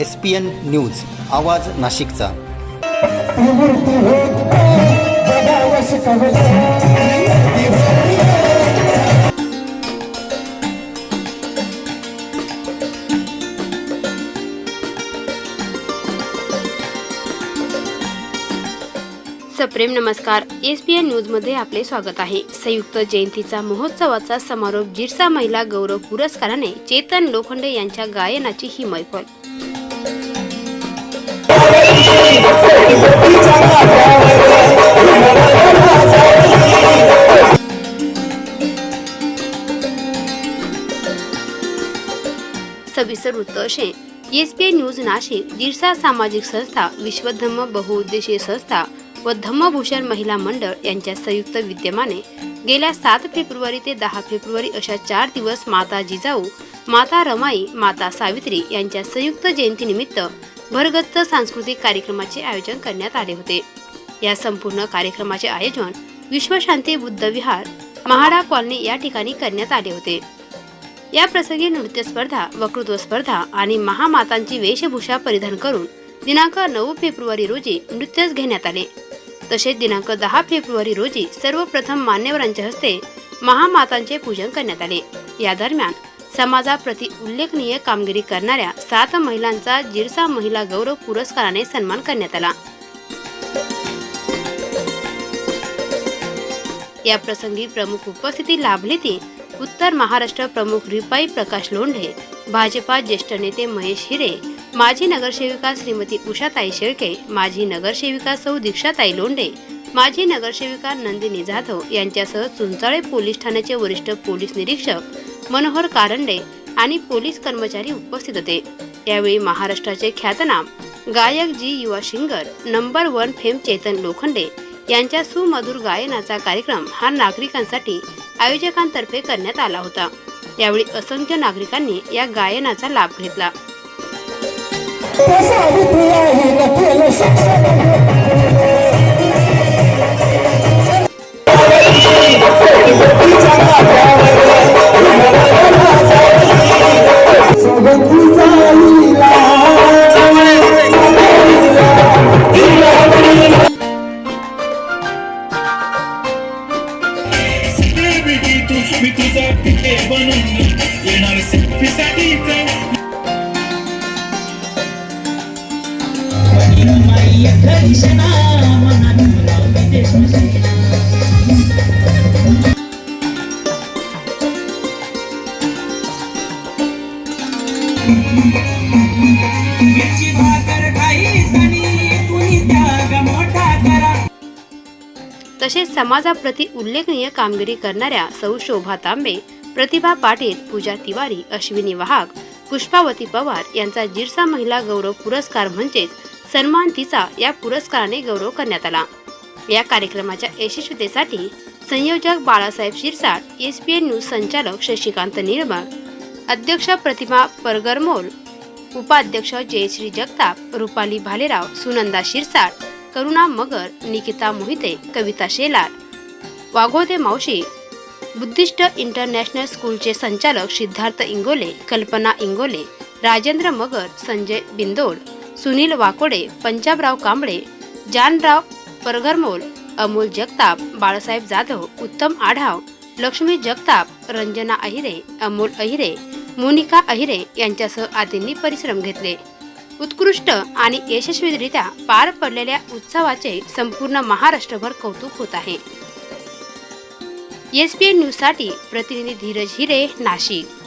S P N news आवाज नाशिकचा. सप्रेम नमस्कार. एस पी एन न्यूजमध्ये आपले स्वागत आहे. संयुक्त जयंतीचा महोत्सवाचा समारोप जिरसा महिला गौरव पुरस्काराने चेतन लोखंडे यांच्या गायनाची ही मैफल सविस्तर वृत्त असे. एस पी न्यूज नाशिक दिरसा सामाजिक संस्था विश्वधम्म बहुउद्देशीय संस्था व धम्मभूषण महिला मंडळ यांच्या संयुक्त विद्यमाने गेल्या सात फेब्रुवारी ते दहा फेब्रुवारी अशा चार दिवस माता जिजाऊ माता रमाई माता सावित्री यांच्या संयुक्त जयंतीनिमित्त भरगच्च सांस्कृतिक कार्यक्रमाचे आयोजन करण्यात आले होते. या संपूर्ण कार्यक्रमाचे आयोजन विश्वशांती बुद्ध विहार महाडा कॉलनी या ठिकाणी करण्यात आले होते. या प्रसंगी नृत्य स्पर्धा वक्तृत्व स्पर्धा आणि महामातांची वेशभूषा परिधान करून दिनांक नऊ फेब्रुवारी रोजी नृत्यच घेण्यात आले. तसेच दिनांक दहा फेब्रुवारी रोजी सर्वप्रथम मान्यवरांच्या हस्ते महामातांचे पूजन करण्यात आले. या दरम्यान समाजाप्रती उल्लेखनीय कामगिरी करणाऱ्या सात महिलांचा जिरसा महिला गौरव पुरस्काराने सन्मान करण्यात आला. या प्रसंगी प्रमुख उपस्थिती लाभली ती उत्तर महाराष्ट्र प्रमुख रिपाई प्रकाश लोंढे भाजपा ज्येष्ठ नेते महेश हिरे माजी नगरसेविका श्रीमती उषाताई शेळके माजी नगरसेविका सौ दीक्षाताई लोंढे माजी नगरसेविका नंदिनी जाधव यांच्यासह चुंचाळे पोलीस ठाण्याचे वरिष्ठ पोलीस निरीक्षक मनोहर कारंडे आणि पोलीस कर्मचारी उपस्थित होते. यावेळी महाराष्ट्राचे ख्यातनाम गायक Zee Yuva singer number one fame Chetan Lokhande यांच्या सुमधुर गायनाचा कार्यक्रम हा नागरिकांसाठी आयोजकांतर्फे करण्यात आला होता. यावेळी असंख्य नागरिकांनी या गायनाचा लाभ घेतला. सावित्री आहे न केलं तसेच समाजाप्रती उल्लेखनीय कामगिरी करणाऱ्या सौ शोभा तांबे प्रतिभा पाटील पूजा तिवारी अश्विनी वाहक पुष्पावती पवार यांचा जिरसा महिला गौरव पुरस्कार म्हणजेच सन्मान तिचा या पुरस्काराने गौरव करण्यात आला. या कार्यक्रमाच्या यशस्वीतेसाठी संयोजक Balasaheb Shirsat S P N news संचालक शशिकांत निर्मळ अध्यक्ष प्रतिमा परगरमोल उपाध्यक्ष जयश्री जगताप रुपाली भालेराव सुनंदा शिरसाट करुणा मगर निकिता मोहिते कविता शेलार वाघोदे मावशी बुद्धिस्ट इंटरनॅशनल स्कूलचे संचालक सिद्धार्थ इंगोले कल्पना इंगोले राजेंद्र मगर संजय बिंदोड सुनील वाकोडे पंजाबराव कांबळे जानराव परगरमोल अमोल जगताप बाळासाहेब जाधव उत्तम आढाव लक्ष्मी जगताप रंजना अहिरे अमोल अहिरे मोनिका अहिरे यांच्यासह आदींनी परिश्रम घेतले. उत्कृष्ट आणि यशस्वीरित्या पार पडलेल्या उत्सवाचे संपूर्ण महाराष्ट्रभर कौतुक होत आहे. एस पी एन न्यूजसाठी प्रतिनिधी धीरज हिरे नाशिक.